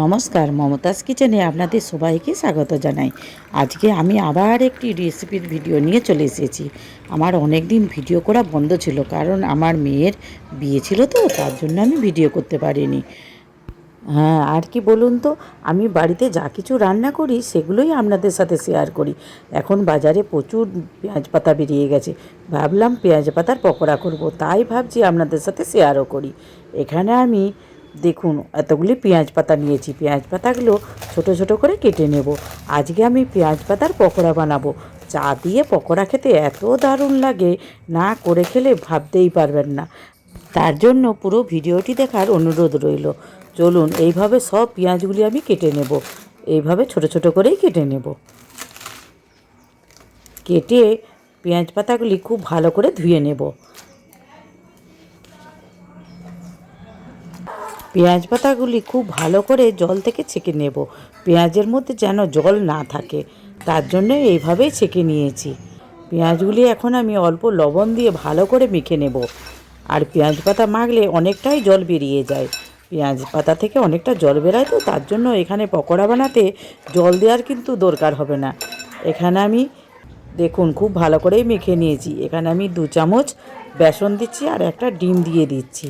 নমস্কার, মমতাজ কিচেনে আপনাদের সবাইকে স্বাগত জানাই। আজকে আমি আবার একটি রেসিপির ভিডিও নিয়ে চলে এসেছি। আমার অনেক দিন ভিডিও করা বন্ধ ছিল, কারণ আমার মেয়ের বিয়ে ছিল তো, তার জন্য আমি ভিডিও করতে পারিনি। হ্যাঁ আর কি বলুন তো, আমি বাড়িতে যা কিছু রান্না করি, সেগুলোই আপনাদের সাথে শেয়ার করি। এখন বাজারে প্রচুর পেঁয়াজ পাতা বেরিয়ে গেছে। ভাবলাম পেঁয়াজ পাতার পকোড়া করব, তাই ভাবছি আপনাদের সাথে শেয়ারও করি। এখানে আমি দেখুন, এতগুলি পেঁয়াজ পাতা নিয়েছি। পেঁয়াজ পাতাগুলো ছোট ছোট করে কেটে নেব। আজকে আমি পেঁয়াজ পাতার পকোড়া বানাবো। চা দিয়ে পকোড়া খেতে এত দারুণ লাগে, না করে খেলে ভাবতেই পারবেন না। তার জন্য পুরো ভিডিওটি দেখার অনুরোধ রইল। চলুন, এইভাবে সব পেঁয়াজগুলি আমি কেটে নেব। এইভাবে ছোট ছোট করেই কেটে নেব। কেটে পেঁয়াজ পাতাগুলি খুব ভালো করে ধুয়ে নেব। পেঁয়াজ পাতাগুলি খুব ভালো করে জল থেকে ছেঁকে নেব। পেঁয়াজের মধ্যে যেন জল না থাকে, তার জন্য এইভাবেই ছেঁকে নিয়েছি। পেঁয়াজগুলি এখন আমি অল্প লবণ দিয়ে ভালো করে মেখে নেব। আর পেঁয়াজ পাতা মাখলে অনেকটাই জল বেরিয়ে যায়। পেঁয়াজ পাতা থেকে অনেকটা জল বেরায় তো, তার জন্য এখানে পকোড়া বানাতে জল দেওয়ার কিন্তু দরকার হবে না। এখানে আমি, দেখুন, খুব ভালো করেই মেখে নিয়েছি। এখানে আমি দু চামচ বেসন দিচ্ছি আর একটা ডিম দিয়ে দিচ্ছি।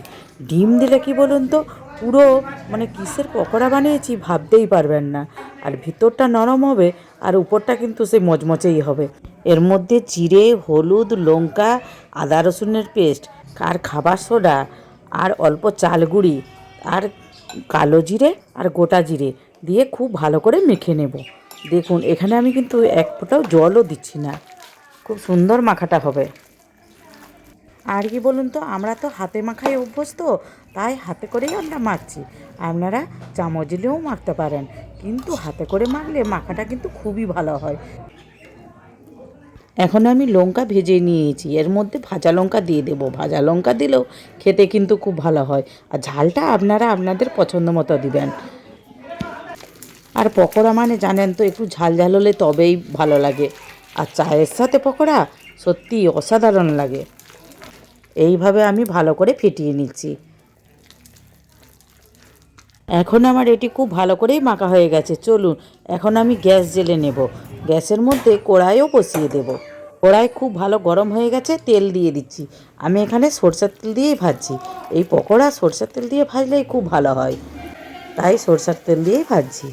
ডিম দিলে কি বলুন তো, পুরো মানে কিসের পকোড়া বানিয়েছি ভাবতেই পারবেন না। আর ভিতরটা নরম হবে আর উপরটা কিন্তু সে মচমচেই হবে। এর মধ্যে জিরে, হলুদ, লঙ্কা, আদা রসুনের পেস্ট, আর খাবার সোডা, আর অল্প চাল গুঁড়ি, আর কালো জিরে, আর গোটা জিরে দিয়ে খুব ভালো করে মেখে নেব। দেখুন, এখানে আমি কিন্তু এক ফোঁটাও জলও দিচ্ছি না। খুব সুন্দর মাখাটা হবে। আর কি বলুন তো, আমরা তো হাতে মাখাই অভ্যস্ত, তাই হাতে করেই আমরা মাখছি। আপনারা চামচ দিলেও মাখতে পারেন, কিন্তু হাতে করে মাখলে মাখাটা কিন্তু খুবই ভালো হয়। এখন আমি লঙ্কা ভেজে নিয়েছি, এর মধ্যে ভাজা লঙ্কা দিয়ে দেবো। ভাজা লঙ্কা দিলেও খেতে কিন্তু খুব ভালো হয়, আর ঝালটা আপনারা আপনাদের পছন্দ মতো দিবেন। আর পকোড়া মানে জানেন তো, একটু ঝাল ঝাল হলে তবেই ভালো লাগে। আর চায়ের সাথে পকোড়া সত্যি অসাধারণ লাগে। এইভাবে আমি ভালো করে ফিটিয়ে নিচ্ছি। এখন আমার এটি খুব ভালো করেই মাখা হয়ে গেছে, চলুন। এখন আমি গ্যাস জেলে নেব। গ্যাসের মধ্যে কড়াইও বসিয়ে দেব। কড়াই খুব ভালো গরম হয়ে গেছে, তেল দিয়ে দিচ্ছি। আমি এখানে সরষের তেল দিয়েই ভাজছি। এই পকোড়া সরষের তেল দিয়ে ভাজলেই খুব ভালো হয়। তাই সরষের তেল দিয়েই ভাজছি।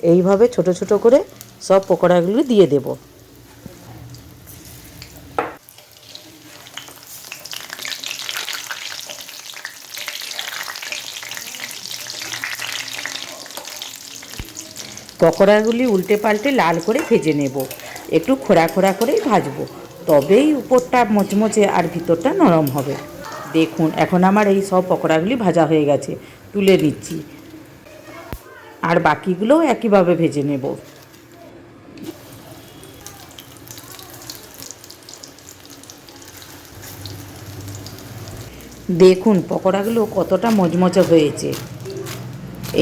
এইভাবে ছোট ছোট করে সব পকোড়াগুলো দিয়ে দেবো। পকোড়াগুলি উল্টে পাল্টে লাল করে ভেজে নেব। একটু খোড়া খোড়া করেই ভাজবো। তবেই উপরটা মচমচে আর ভিতরটা নরম হবে। দেখুন, এখন আমার এই সব পকোড়াগুলি ভাজা হয়ে গেছে। তুলে নিচ্ছি। আর বাকিগুলোও একইভাবে ভেজে নেব। দেখুন, পকোড়াগুলো কতটা মচমচে হয়েছে।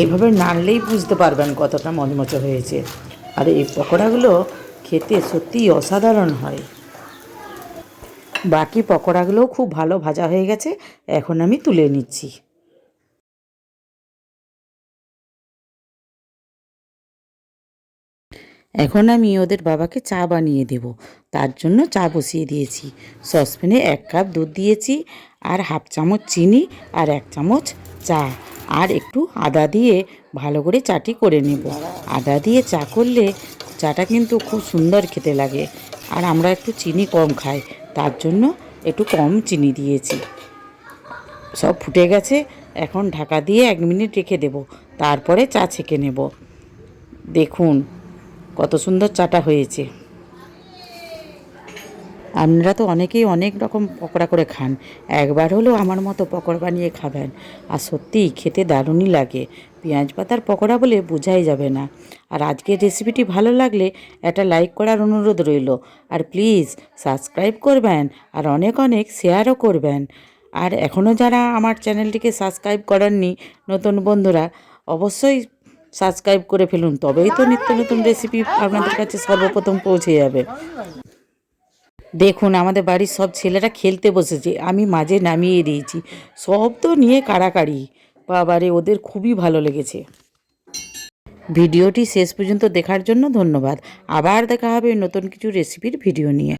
এইভাবে নাড়লেই বুঝতে পারবেন কতটা মচমচে হয়েছে। আর এই পকোড়াগুলো খেতে সত্যিই অসাধারণ হয়। বাকি পকোড়াগুলোও খুব ভালো ভাজা হয়ে গেছে, এখন আমি তুলে নিচ্ছি। এখন আমি ওদের বাবাকে চা বানিয়ে দেব, তার জন্য চা বসিয়ে দিয়েছি। সসপ্যানে এক কাপ দুধ দিয়েছি, আর হাফ চামচ চিনি, আর এক চামচ চা। আর একটু আদা দিয়ে ভালো করে চাটি করে নেব। আদা দিয়ে চা করলে চাটা কিন্তু খুব সুন্দর খেতে লাগে। আর আমরা একটু চিনি কম খাই, তার জন্য একটু কম চিনি দিয়েছি। সব ফুটে গেছে, এখন ঢাকা দিয়ে এক মিনিট রেখে দেব, তারপরে চা ছেঁকে নেব। দেখুন কত সুন্দর চাটা হয়েছে। আপনারা তো অনেকেই অনেক রকম পকোড়া করে খান। একবার হলেও আমার মতো পকোড়া বানিয়ে খাবেন। আর সত্যিই খেতে দারুণই লাগে। পেঁয়াজ পাতার পকোড়া বলে বোঝাই যাবে না। আর আজকের রেসিপিটি ভালো লাগলে একটা লাইক করার অনুরোধ রইল। আর প্লিজ সাবস্ক্রাইব করবেন আর অনেক অনেক শেয়ারও করবেন। আর এখনও যারা আমার চ্যানেলটিকে সাবস্ক্রাইব করেননি, নতুন বন্ধুরা, অবশ্যই সাবস্ক্রাইব করে ফেলুন। তবেই তো নিত্য নতুন রেসিপি আপনাদের কাছে সর্বপ্রথম পৌঁছে যাবে। দেখুন, আমাদের বাড়ির সব ছেলেরা খেলতে বসেছে। আমি মাঝে নামিয়ে দিয়েছি। সব তো নিয়ে কাড়াকাড়ি। বাবারে, ওদের খুবই ভালো লেগেছে। ভিডিওটি শেষ পর্যন্ত দেখার জন্য ধন্যবাদ। আবার দেখা হবে নতুন কিছু রেসিপির ভিডিও নিয়ে।